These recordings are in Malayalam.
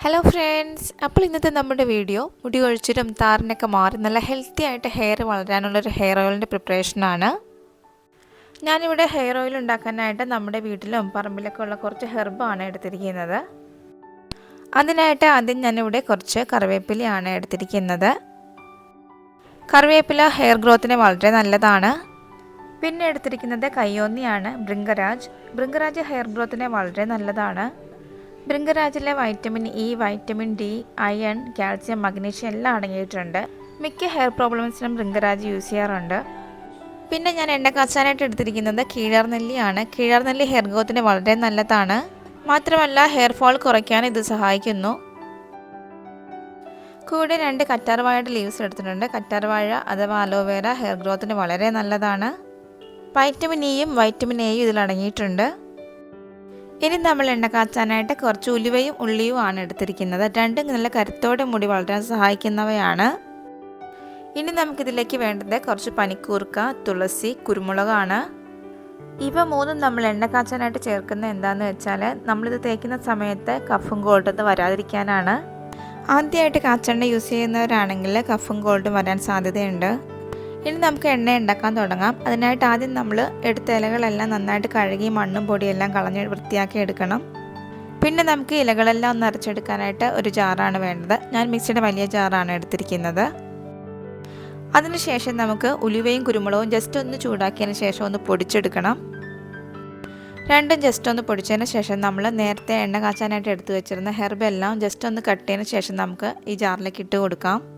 ഹലോ ഫ്രണ്ട്സ് അപ്പോൾ ഇന്നത്തെ നമ്മുടെ വീഡിയോ മുടി കൊഴിച്ചിലും താരനൊക്കെ മാറി നല്ല ഹെൽത്തി ആയിട്ട് ഹെയർ വളരാനുള്ളൊരു ഹെയർ ഓയിലിന്റെ പ്രിപ്പറേഷനാണ് ഞാനിവിടെ ഹെയർ ഓയിൽ ഉണ്ടാക്കാനായിട്ട് നമ്മുടെ വീട്ടിലും പറമ്പിലൊക്കെ ഉള്ള കുറച്ച് ഹെർബാണ് എടുത്തിരിക്കുന്നത്. അതിനായിട്ട് ആദ്യം ഞാനിവിടെ കുറച്ച് കറിവേപ്പിലയാണ് എടുത്തിരിക്കുന്നത്. കറിവേപ്പില ഹെയർ ഗ്രോത്തിന് വളരെ നല്ലതാണ്. പിന്നെ എടുത്തിരിക്കുന്നത് കയ്യോന്നിയാണ് ബൃങ്കരാജ് ബൃങ്കരാജ് ഹെയർ ഗ്രോത്തിന് വളരെ നല്ലതാണ്. ബൃങ്കരാജിലെ vitamin E vitamin D iron calcium magnesium എല്ലാം അടങ്ങിയിട്ടുണ്ട്. മിക്ക ഹെയർ പ്രോബ്ലംസിനും ബൃങ്കരാജ് യൂസ് ചെയ്യാറുണ്ട്. പിന്നെ ഞാൻ എണ്ണ കാച്ചാനായിട്ട് എടുത്തിരിക്കുന്നത് കീഴാർനെല്ലിയാണ് കീഴാർനെല്ലി ഹെയർ ഗ്രോത്തിന് വളരെ നല്ലതാണ്. മാത്രമല്ല ഹെയർ ഫോൾ കുറയ്ക്കാൻ ഇത് സഹായിക്കുന്നു. കൂടെ രണ്ട് കറ്റാർവാഴയുടെ ലീവ്സ് എടുത്തിട്ടുണ്ട്. കറ്റാർവാഴ അഥവാ അലോവേര ഹെയർ ഗ്രോത്തിന് വളരെ നല്ലതാണ്. വൈറ്റമിൻ ഇയും വൈറ്റമിൻ എയും ഇതിൽ അടങ്ങിയിട്ടുണ്ട്. ഇനി നമ്മൾ എണ്ണ കാച്ചാനായിട്ട് കുറച്ച് ഉലുവയും ഉള്ളിയും ആണ് എടുത്തിരിക്കുന്നത്. രണ്ടും നല്ല കരുത്തോടെ മുടി വളരാൻ സഹായിക്കുന്നവയാണ്. ഇനി നമുക്കിതിലേക്ക് വേണ്ടത് കുറച്ച് പനിക്കൂർക്ക തുളസി കുരുമുളകാണ്. ഇവ മൂന്നും നമ്മൾ എണ്ണ കാച്ചാനായിട്ട് ചേർക്കുന്നത് എന്താണെന്ന് വെച്ചാൽ നമ്മളിത് തേക്കുന്ന സമയത്ത് കഫും ഗോൾഡൊന്നും വരാതിരിക്കാനാണ്. ആദ്യമായിട്ട് കാച്ചെണ്ണ യൂസ് ചെയ്യുന്നവരാണെങ്കിൽ കഫും ഗോൾഡും വരാൻ സാധ്യതയുണ്ട്. ഇനി നമുക്ക് എണ്ണ ഉണ്ടാക്കാൻ തുടങ്ങാം. അതിനായിട്ട് ആദ്യം നമ്മൾ എടുത്ത ഇലകളെല്ലാം നന്നായിട്ട് കഴുകി മണ്ണും പൊടിയെല്ലാം കളഞ്ഞ് വൃത്തിയാക്കി എടുക്കണം. പിന്നെ നമുക്ക് ഇലകളെല്ലാം ഒന്ന് അരച്ചെടുക്കാനായിട്ട് ഒരു ജാറാണ് വേണ്ടത്. ഞാൻ മിക്സിയുടെ വലിയ ജാറാണ് എടുത്തിരിക്കുന്നത്. അതിനുശേഷം നമുക്ക് ഉലുവയും കുരുമുളകും ജസ്റ്റ് ഒന്ന് ചൂടാക്കിയതിന് ശേഷം ഒന്ന് പൊടിച്ചെടുക്കണം. രണ്ടും ജസ്റ്റ് ഒന്ന് പൊടിച്ചതിന് ശേഷം നമ്മൾ നേരത്തെ എണ്ണ കാച്ചാനായിട്ട് എടുത്തു വെച്ചിരുന്ന ഹെർബെല്ലാം ജസ്റ്റ് ഒന്ന് കട്ട് ചെയ്തതിന് ശേഷം നമുക്ക് ഈ ജാറിലേക്ക് ഇട്ട് കൊടുക്കാം.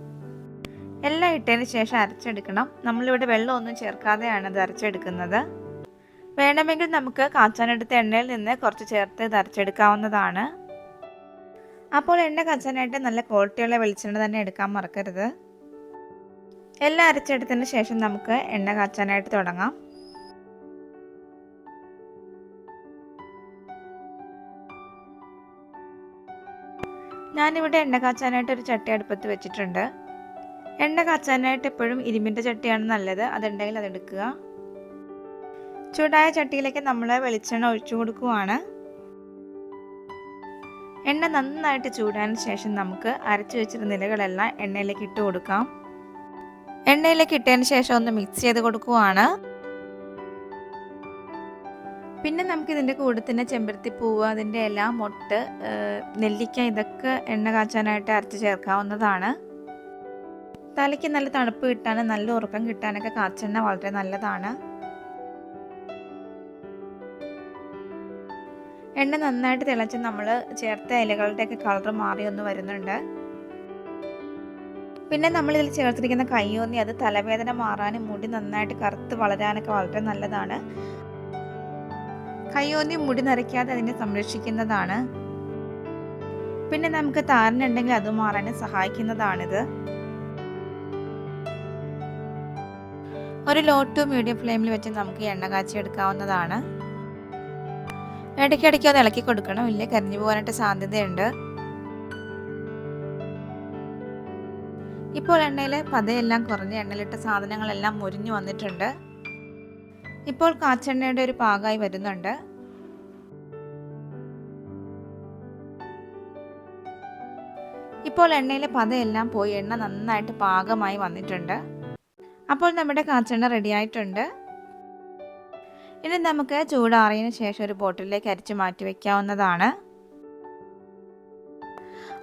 എല്ലാം ഇട്ടതിന് ശേഷം അരച്ചെടുക്കണം. നമ്മളിവിടെ വെള്ളമൊന്നും ചേർക്കാതെയാണ് ഇത് അരച്ചെടുക്കുന്നത്. വേണമെങ്കിൽ നമുക്ക് കാച്ചാനെടുത്ത എണ്ണയിൽ നിന്ന് കുറച്ച് ചേർത്ത് ഇത് അരച്ചെടുക്കാവുന്നതാണ്. അപ്പോൾ എണ്ണ കാച്ചാനായിട്ട് നല്ല ക്വാളിറ്റിയുള്ള വെളിച്ചെണ്ണ തന്നെ എടുക്കാൻ മറക്കരുത്. എല്ലാം അരച്ചെടുത്തതിന് ശേഷം നമുക്ക് എണ്ണ കാച്ചാനായിട്ട് തുടങ്ങാം. ഞാനിവിടെ എണ്ണ കാച്ചാനായിട്ട് ഒരു ചട്ടി അടുപ്പത്ത് വെച്ചിട്ടുണ്ട്. എണ്ണ കാച്ചാനായിട്ട് എപ്പോഴും ഇരുമ്പിന്റെ ചട്ടിയാണ് നല്ലത്. അതുണ്ടെങ്കിൽ അതെടുക്കുക ചൂടായ ചട്ടിയിലേക്ക് നമ്മൾ വെളിച്ചെണ്ണ ഒഴിച്ചു കൊടുക്കുവാണ്. എണ്ണ നന്നായിട്ട് ചൂടാന് ശേഷം നമുക്ക് അരച്ചു വെച്ചിരുന്ന നിലകളെല്ലാം എണ്ണയിലേക്ക് ഇട്ട് കൊടുക്കാം. എണ്ണയിലേക്ക് ഇട്ടതിന് ശേഷം ഒന്ന് മിക്സ് ചെയ്ത് കൊടുക്കുവാണ്. പിന്നെ നമുക്ക് ഇതിന്റെ കൂടെ തന്നെ ചെമ്പരത്തി പൂവ് അതിന്റെ ഇല മൊട്ട് നെല്ലിക്ക ഇതൊക്കെ എണ്ണ കാച്ചാനായിട്ട് അരച്ച് ചേർക്കാവുന്നതാണ്. തലയ്ക്ക് നല്ല തണുപ്പ് കിട്ടാനും നല്ല ഉറക്കം കിട്ടാനൊക്കെ കാച്ചെണ്ണ വളരെ നല്ലതാണ്. എണ്ണ നന്നായിട്ട് തിളച്ച് നമ്മൾ ചേർത്ത ഇലകളുടെയൊക്കെ കളർ മാറി ഒന്ന് വരുന്നുണ്ട്. പിന്നെ നമ്മൾ ഇതിൽ ചേർത്തിരിക്കുന്ന കയ്യോന്നി അത് തലവേദന മാറാനും മുടി നന്നായിട്ട് കറുത്ത് വളരാനൊക്കെ വളരെ നല്ലതാണ്. കയ്യോന്നി മുടി നരയ്ക്കാതെ അതിനെ സംരക്ഷിക്കുന്നതാണ്. പിന്നെ നമുക്ക് താരനുണ്ടെങ്കിൽ അത് മാറാനും സഹായിക്കുന്നതാണിത്. ഒരു ലോ ടു മീഡിയം ഫ്ലെയിമിൽ വെച്ച് നമുക്ക് എണ്ണ കാച്ചി എടുക്കാവുന്നതാണ്. ഇടയ്ക്കിടയ്ക്ക് അത് ഇളക്കി കൊടുക്കണം. ഇല്ലേ കരിഞ്ഞു പോകാനായിട്ട് സാധ്യതയുണ്ട്. ഇപ്പോൾ എണ്ണയിൽ പതയെല്ലാം കുറഞ്ഞ് എണ്ണയിലിട്ട സാധനങ്ങളെല്ലാം മുരിഞ്ഞു വന്നിട്ടുണ്ട്. ഇപ്പോൾ കാച്ചെണ്ണയുടെ ഒരു പാകമായി വരുന്നുണ്ട്. ഇപ്പോൾ എണ്ണയിലെ പതയെല്ലാം പോയി. എണ്ണ നന്നായിട്ട് പാകമായി വന്നിട്ടുണ്ട്. അപ്പോൾ നമ്മുടെ കാച്ചെണ്ണ റെഡി ആയിട്ടുണ്ട്. ഇനി നമുക്ക് ചൂടാറിയതിന് ശേഷം ഒരു ബോട്ടിലേക്ക് അരിച്ച് മാറ്റി വയ്ക്കാവുന്നതാണ്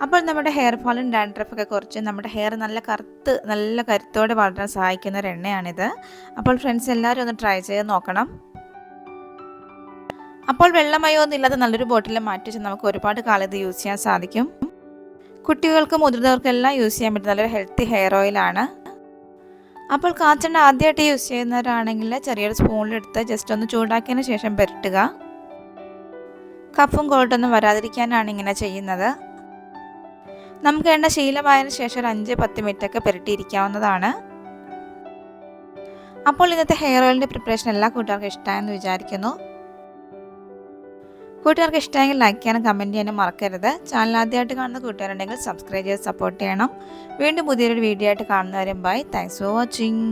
അപ്പോൾ നമ്മുടെ ഹെയർ ഫാളും ഡാൻഡ്രഫൊക്കെ കുറച്ച് നമ്മുടെ ഹെയർ നല്ല കറുത്ത് നല്ല കരുത്തോടെ വളരാൻ സഹായിക്കുന്ന ഒരു എണ്ണയാണിത്. അപ്പോൾ ഫ്രണ്ട്സ് എല്ലാവരും ഒന്ന് ട്രൈ ചെയ്ത് നോക്കണം. അപ്പോൾ വെള്ളമയോ ഒന്നുമില്ലാതെ നല്ലൊരു ബോട്ടിൽ മാറ്റി വെച്ച് നമുക്ക് ഒരുപാട് കാലം ഇത് യൂസ് ചെയ്യാൻ സാധിക്കും. കുട്ടികൾക്കും മുതിർന്നവർക്കെല്ലാം യൂസ് ചെയ്യാൻ പറ്റുന്ന നല്ലൊരു ഹെൽത്തി ഹെയർ ഓയിലാണ് അപ്പോൾ കാച്ചെണ്ണ ആദ്യമായിട്ട് യൂസ് ചെയ്യുന്നവരാണെങ്കിൽ ചെറിയൊരു സ്പൂണിലെടുത്ത് ജസ്റ്റ് ഒന്ന് ചൂടാക്കിയതിന് ശേഷം പുരട്ടുക. കഫും കോൾട്ടൊന്നും വരാതിരിക്കാനാണ് ഇങ്ങനെ ചെയ്യുന്നത്. നമുക്ക് എണ്ണ ശീലമായതിനു ശേഷം ഒരു അഞ്ച് പത്ത് മിനിറ്റൊക്കെ പുരട്ടിയിരിക്കാവുന്നതാണ്. അപ്പോൾ ഇന്നത്തെ ഹെയർ ഓയിലിന്റെ പ്രിപ്പറേഷൻ എല്ലാ കൂട്ടുകാർക്കും ഇഷ്ടമായെന്ന് വിചാരിക്കുന്നു. കൂട്ടുകാർക്ക് ഇഷ്ടമെങ്കിൽ ലൈക്ക് ചെയ്യാനും കമന്റ് ചെയ്യാനും മറക്കരുത്. ചാനൽ ആദ്യമായിട്ട് കാണുന്ന കൂട്ടുകാരുണ്ടെങ്കിൽ സബ്സ്ക്രൈബ് ചെയ്ത് സപ്പോർട്ട് ചെയ്യണം. വീണ്ടും പുതിയൊരു വീഡിയോ ആയിട്ട് കാണുന്നവരും ബൈ താങ്ക്സ് ഫോർ വാച്ചിങ്